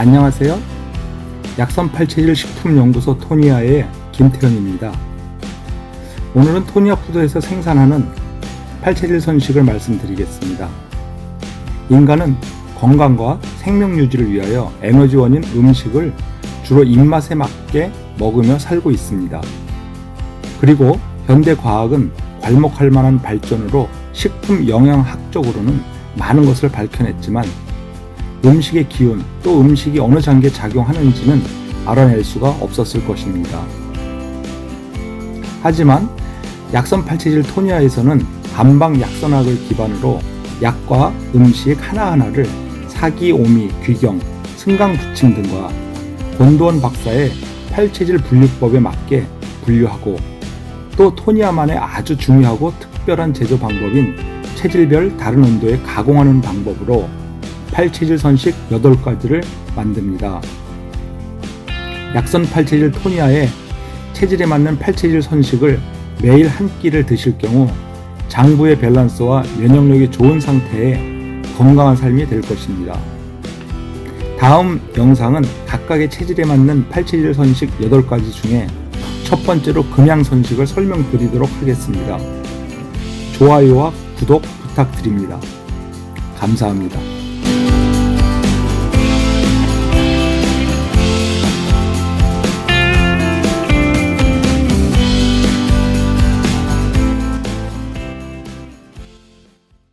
안녕하세요. 약선팔체질 식품연구소 토니아의 김태현입니다. 오늘은 토니아 푸드에서 생산하는 팔체질 선식을 말씀드리겠습니다. 인간은 건강과 생명 유지를 위하여 에너지원인 음식을 주로 입맛에 맞게 먹으며 살고 있습니다. 그리고 현대 과학은 괄목할 만한 발전으로 식품 영양학적으로는 많은 것을 밝혀냈지만 음식의 기운 또 음식이 어느 장기에 작용하는지는 알아낼 수가 없었을 것입니다. 하지만 약선 팔체질 토니아에서는 감방 약선학을 기반으로 약과 음식 하나하나를 사기, 오미, 귀경, 승강 부침 등과 권도원 박사의 팔체질 분류법에 맞게 분류하고 또 토니아만의 아주 중요하고 특별한 제조 방법인 체질별 다른 온도에 가공하는 방법으로 팔체질 선식 8가지를 만듭니다. 약선 팔체질 토니아에 체질에 맞는 팔체질 선식을 매일 한 끼를 드실 경우 장부의 밸런스와 면역력이 좋은 상태의 건강한 삶이 될 것입니다. 다음 영상은 각각의 체질에 맞는 팔체질 선식 8가지 중에 첫 번째로 금양 선식을 설명드리도록 하겠습니다. 좋아요와 구독 부탁드립니다. 감사합니다.